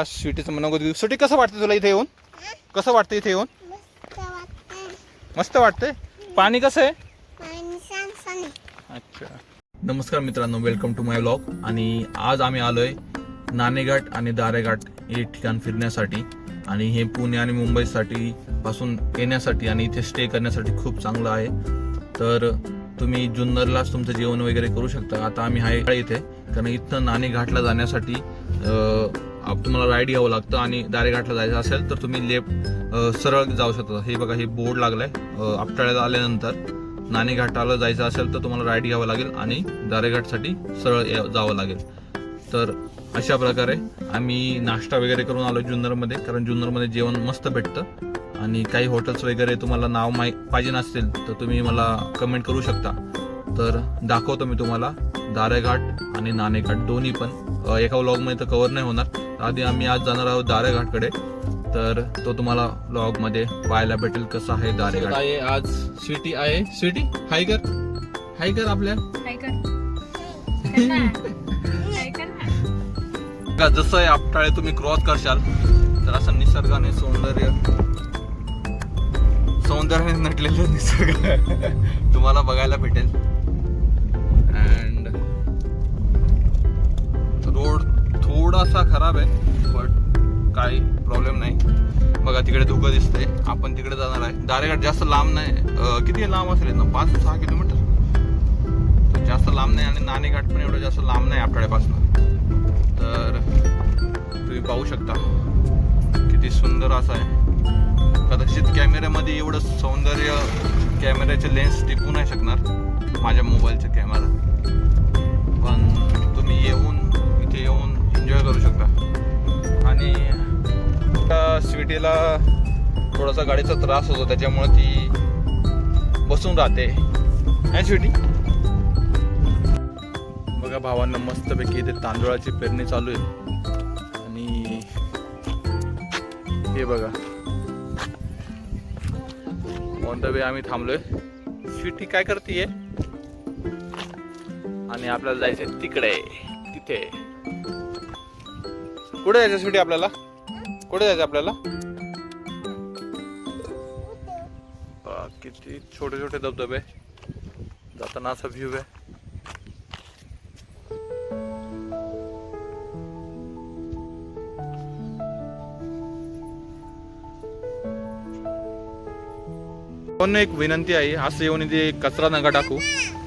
आता स्वीटीचं मनोगत सुटी कसं वाटतं तुला इथे येऊन? कसं वाटतं इथे येऊन? मस्त वाटतंय. पाणी कसं आहे? अच्छा. नमस्कार मित्रांनो वेलकम टू माय ब्लॉग आणि आज आम्ही आलोय नाणेघाट आणि दारेघाट हे ठिकाण फिरण्यासाठी. आणि हे पुणे आणि मुंबईसाठी पासून येण्यासाठी आणि इथे स्टे करण्यासाठी खूप चांगलं आहे. तर तुम्ही जुन्नरलाच तुमचं जेवण वगैरे करू शकता. आता आम्ही आहे इथे. कारण इथं नाणेघाटला जाण्यासाठी तुम्हाला राईड घ्यावं लागतं आणि दारेघाटला जायचं असेल तर तुम्ही लेफ्ट सरळ जाऊ शकता. हे बघा हे बोर्ड लागलाय. आहे आपटाळ्याला आल्यानंतर नाणेघाटाला जायचं असेल तर तुम्हाला राईड घ्यावं लागेल आणि दारेघाटसाठी सरळ जावं लागेल. तर अशा प्रकारे आम्ही नाश्ता वगैरे करून आलो जुन्नरमध्ये कारण जुन्नरमध्ये जेवण मस्त भेटतं. आणि काही हॉटेल्स वगैरे तुम्हाला नाव माहीत पाहिजे नसतील तर तुम्ही मला कमेंट करू शकता. तर दाखवतो मी तुम्हाला दारेघाट आणि नाणेघाट दोन्ही पण. एका व्लॉगमध्ये तर कवर नाही होणार. आधी आम्ही आज जाणार आहोत दारेघाटकडे. तर तो तुम्हाला व्लॉगमध्ये पाहायला भेटेल कसं आहे दारेघाट. आहे आज स्वीटी आहे. स्वीटी? हाय कर हाय कर आपल्या. का जसं आहे आपटाळे तुम्ही क्रॉस करशाल तर असं निसर्गाने सौंदर्य सौंदर्याने नटलेलं निसर्ग तुम्हाला बघायला भेटेल. थोडासा खराब आहे बट काही प्रॉब्लेम नाही. बघा तिकडे धुकं दिसतंय. आपण तिकडे जाणार आहे. दारेघाट जास्त लांब नाही. किती लांब असेल ना पाच सहा किलोमीटर? जास्त लांब नाही आणि नाणेघाट पण एवढं जास्त लांब नाही आपल्यापासून. तर तुम्ही पाहू शकता. किती सुंदर असं आहे. कदाचित कॅमेऱ्यामध्ये एवढं सौंदर्य कॅमेऱ्याचे लेन्स टिपू नाही शकणार. माझ्या मोबाईलचा कॅमेरा स्वीटीला थोडासा गाडीचा त्रास होतो त्याच्यामुळे ती बसून राहते. आहे स्वीटी. बघा भावांना मस्तपैकी इथे तांदूळाची पेरणी चालू आहे. आणि हे बघा. ऑन द वे आम्ही थांबलोय. स्वीटी काय करते आणि आपल्याला जायचंय तिकडे. तिथे. कुठे जायचं स्वीटी आपल्याला? कुठे जायचं आपल्याला? किती छोटे छोटे धबधबे. जाताना असा व्ह्यू आहे. पण एक विनंती आहे असं येऊन इथे कचरा नका टाकू.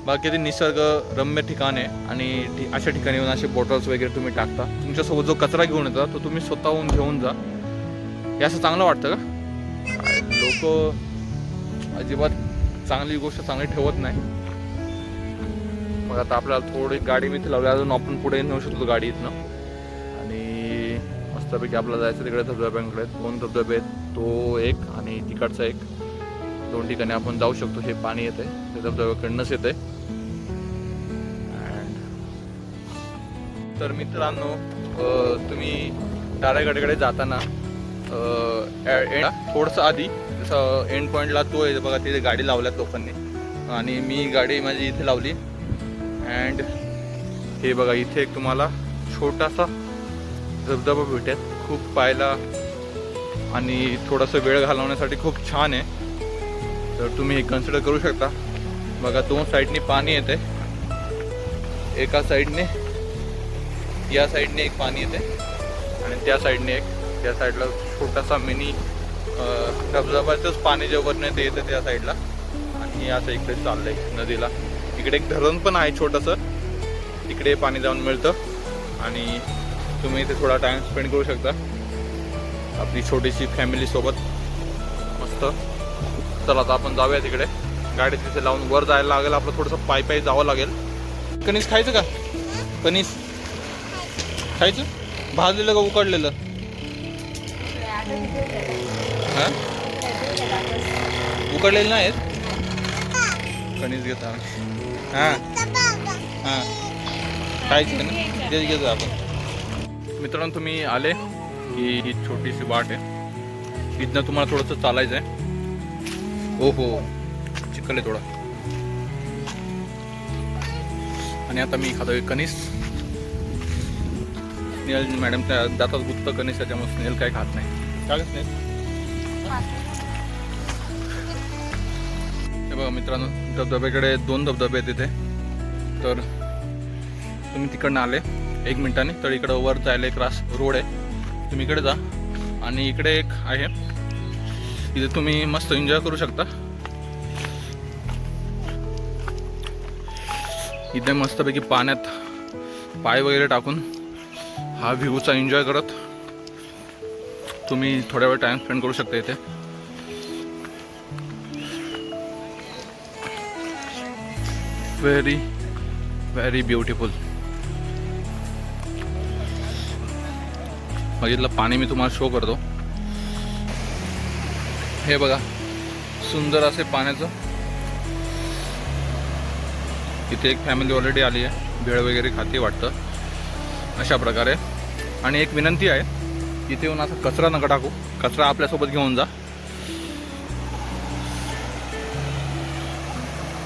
बाकी ते निसर्ग रम्य ठिकाण आहे आणि ठि- अशा ठिकाणी येऊन असे बॉटल्स वगैरे तुम्ही टाकता. तुमच्यासोबत जो कचरा घेऊन येता तो तुम्ही स्वतःहून घेऊन जा. हे असं चांगलं वाटतं का? लोक अजिबात चांगली गोष्ट चांगली ठेवत नाही. मग आता आपल्याला थोडी गाडी मी इथे लावली. अजून आपण पुढे नेऊ शकतो गाडी इथनं. आणि मस्तपैकी आपल्याला जायचं तिकडे धबधब्यांकडे दोन धबधबे आहेत. तो एक आणि तिकडचा एक. दोन ठिकाणी आपण जाऊ शकतो. हे पाणी येते ते धबधब्याकडनंच येते तर मित्रांनो तुम्ही तारागडकडे जाताना थोडंसं आधी एंड पॉईंटला तो आहे बघा तिथे गाडी लावल्यात लोकांनी. आणि मी गाडी माझी इथे लावली. अँड हे बघा इथे एक तुम्हाला छोटासा धबधबा भेटेल. खूप पाहायला आणि थोडासा वेळ घालवण्यासाठी खूप छान आहे. तर तुम्ही हे कन्सिडर करू शकता. बघा दोन साईडनी पाणी येते एका साईडने या साईडने एक पाणी येते आणि त्या साईडने एक. त्या साईडला छोटासा मिनी धबधबाचंच पाणी जे वरनं ते येतं त्या साईडला. आणि असं इकडे चाललंय नदीला. इकडे एक धरण पण आहे छोटंसं. तिकडे पाणी जाऊन मिळतं. आणि तुम्ही इथे थोडा टाइम स्पेंड करू शकता. आपली छोटीशी फॅमिली सोबत. मस्त. चला आता आपण जाऊया तिकडे गाडी तिथे लावून वर जायला लागेल. आपलं थोडंसं पायी पायी जावं लागेल. कणीस खायचं का? कणीस. खायचं? भाजलेलं का उकडलेलं? हां? उकडलेले नाही कणीस घेतो हां. हां. खायचं नाही तेच घेतो आपण. मित्रांनो तुम्ही आले की ही छोटीशी वाट आहे. इथनं तुम्हाला थोडंसं चालायचं आहे हो हो चिखल आहे थोडा. आणि आता मी खातोय कणीस. स्नेहल मॅडम त्या दातात गुप्त कणीस त्याच्यामुळे स्नेहल काय खात नाही. काय नाही. हे बघा मित्रांनो धबधब्याकडे दोन धबधबे आहेत तिथे. तर तुम्ही तिकडनं आले एक मिनिटाने. तर इकडं वर जायला एक रास रोड आहे. तुम्ही इकडे जा. आणि इकडे एक आहे. इथे तुम्ही मस्त एन्जॉय करू शकता. इथे मस्तपैकी पाण्यात पाय वगैरे टाकून हा व्ह्यूचा एन्जॉय करत. तुम्ही थोड्या वेळ टाइम स्पेंड करू शकता इथे. व्हेरी व्हेरी ब्युटिफुल बघितलं पाणी मी तुम्हाला शो करतो. हे बघा सुंदर असे पाण्याचं. इथे एक फॅमिली ऑलरेडी आली आहे. भेळ वगैरे खाते वाटतं. अशा प्रकारे. आणि एक विनंती आहे इथे येऊन असा कचरा नका टाकू. कचरा आपल्यासोबत घेऊन जा.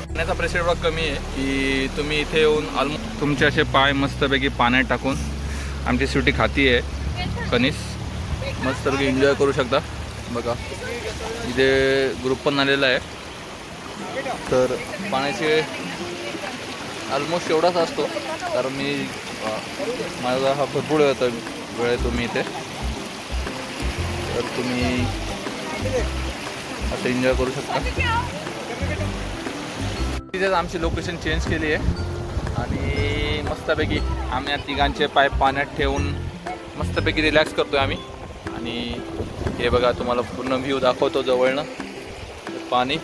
पाण्याचा प्रेशर एवढा कमी आहे की तुम्ही इथे येऊन ऑलमोस्ट तुमचे असे पाय मस्तपैकी पाण्यात टाकून आमची सुटी खाती आहे. कनिस मस्तपैकी एन्जॉय करू शकता. बघा इथे ग्रुप पण आलेला आहे. तर पाण्याचे ऑलमोस्ट एवढाच असतो. कारण मी माझा हा भरपूर वेळ होता वेळ आहे तुम्ही इथे. तर तुम्ही असं एन्जॉय करू शकता. तिथेच आमची लोकेशन चेंज केली आहे. आणि मस्तपैकी आम्ही या तिघांचे पाय पाण्यात ठेवून मस्तपैकी रिलॅक्स करतोय आम्ही. आणि हे बघा तुम्हाला पूर्ण व्ह्यू दाखवतो जवळनं. पाणी.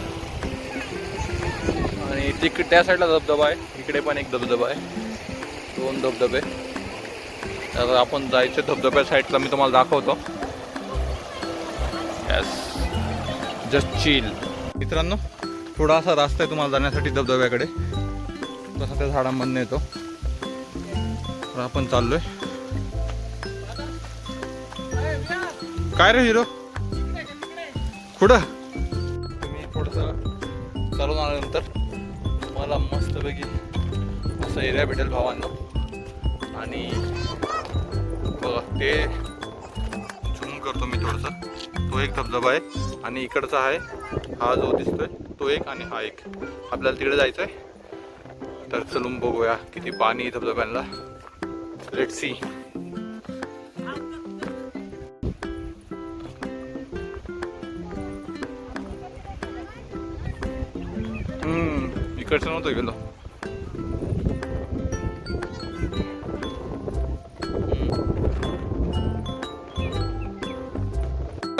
आणि तिक त्या साईडला धबधबा आहे. इकडे पण एक धबधबा आहे. दोन धबधबे. तर आपण जायचे धबधब्या साईडला मी तुम्हाला दाखवतो. यस जस्ट चिल मित्रांनो थोडासा रस्ता आहे तुम्हाला जाण्यासाठी धबधब्याकडे. तसा त्या झाडांमधनं येतो. तर आपण चाललोय. काय रे हिरो? कुठं? तुम्ही थोडंसं चालून आल्यानंतर तुम्हाला मस्तपैकी असा एरिया भेटेल भावांना. आणि बघा ते करतो मी थोडंसं. तो एक धबधबा आहे आणि इकडचा आहे. हा जो दिसतोय तो एक आणि हा एक. आपल्याला तिकडे जायचं आहे तर चलून बघूया किती पाणी आहे धबधब्यांना. लेट सी हम्म इकडचं नव्हतं गेलो.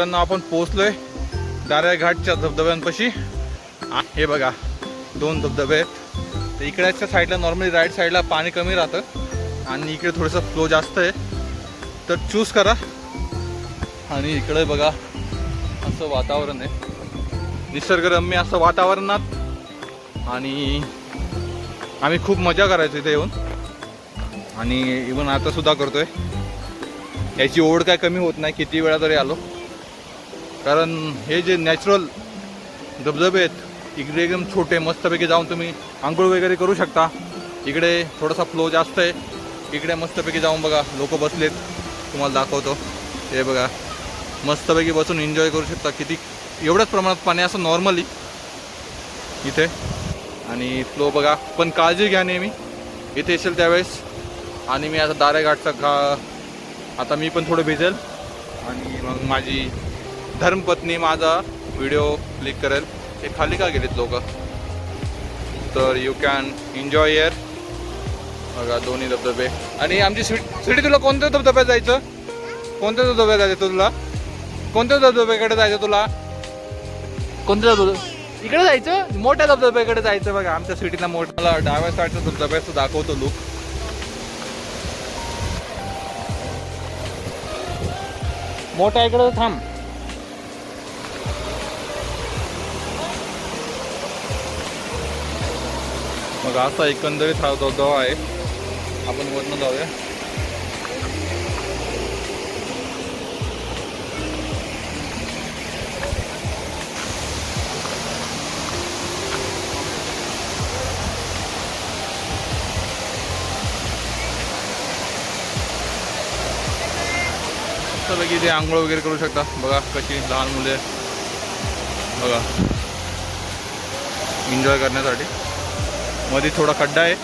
मित्रांनो आपण पोहोचलोय. दाऱ्या घाटच्या धबधब्यांपाशी. हे बघा दोन धबधबे आहेत. तर इकडच्या साईडला नॉर्मली राईट साईडला पाणी कमी राहतं. आणि इकडे थोडंसं फ्लो जास्त आहे. तर चूज करा. आणि इकडे बघा असं वातावरण आहे. निसर्गरम्य असं वातावरणात. आणि आम्ही खूप मजा करायचो इथे येऊन. आणि इवन आता सुद्धा करतोय. याची ओढ काय कमी होत नाही किती वेळा तरी आलो. कारण हे जे नॅचरल धबधबे आहेत इकडे एकदम छोटे मस्तपैकी जाऊन तुम्ही आंघोळ वगैरे करू शकता. इकडे थोडासा फ्लो जास्त आहे. इकडे मस्तपैकी जाऊन बघा लोक बसलेत. तुम्हाला दाखवतो. हे बघा मस्तपैकी बसून एन्जॉय करू शकता. किती एवढ्याच प्रमाणात पाणी असं नॉर्मली इथे. आणि फ्लो बघा पण काळजी घ्या नेहमी. इथे येशील त्यावेळेस. आणि मी आता दारेघाटचा का आता मी पण थोडं भिजेल. आणि मग माझी धर्मपत्नी माझा व्हिडिओ क्लिक करेल. हे खाली का गेलेत लोक? तर यू कॅन एन्जॉय इयर बघा दोन्ही धबधबे. आणि आमची स्वीट सिटी तुला कोणत्या धबधब्यात जायचं? कोणत्या धबधब्यात जायचं तुला? कोणत्या धबधब्याकडे जायचं तुला? कोणत्या धबधबे इकडे जायचं? मोठ्या धबधब्याकडे जायचं बघा आमच्या सिटीला मोठ्याला डाव्या साईडचा धबधब्याचं दाखवतो लुक मोठा इकडे थांब. मग असा एकंदरीत हा धबधबा आहे आपण वरनं जाऊया. की ते आंघोळ वगैरे करू शकता. बघा कशी लहान मुले बघा. एन्जॉय करण्यासाठी. मध्ये थोडा खड्डा आहे.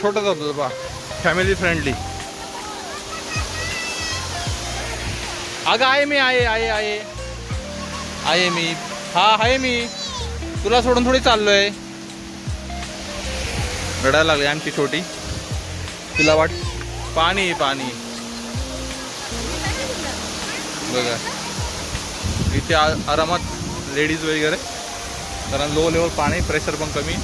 छोटा होतो बा फॅमिली फ्रेंडली अगं आहे मी आहे आहे आहे. आहे मी. हा आहे मी. तुला सोडून थोडी चाललोय. रडायला लागली आमची छोटी. तिला वाट. पाणी पाणी. बघा. इथे आ- आरामात लेडीज वगैरे. कारण लो लेवल पाणी प्रेशर पण कमी.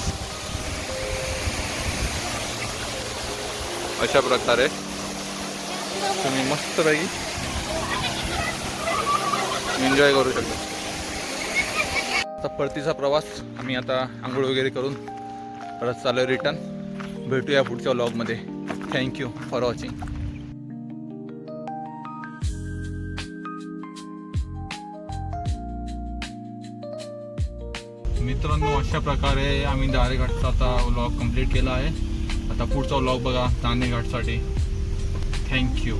अशा प्रकारे. तुम्ही मस्तपैकी एन्जॉय करू शकता. आता परतीचा प्रवास आम्ही आता आंघोळ वगैरे करून परत चालू रिटर्न भेटूया पुढच्या व्लॉगमध्ये थँक्यू फॉर वॉचिंग मित्रांनो अशा प्रकारे आम्ही दारेघाटचा आता व्लॉग कंप्लीट केला आहे. आता पुढचा व्लॉग बघा नाणेघाटसाठी थँक्यू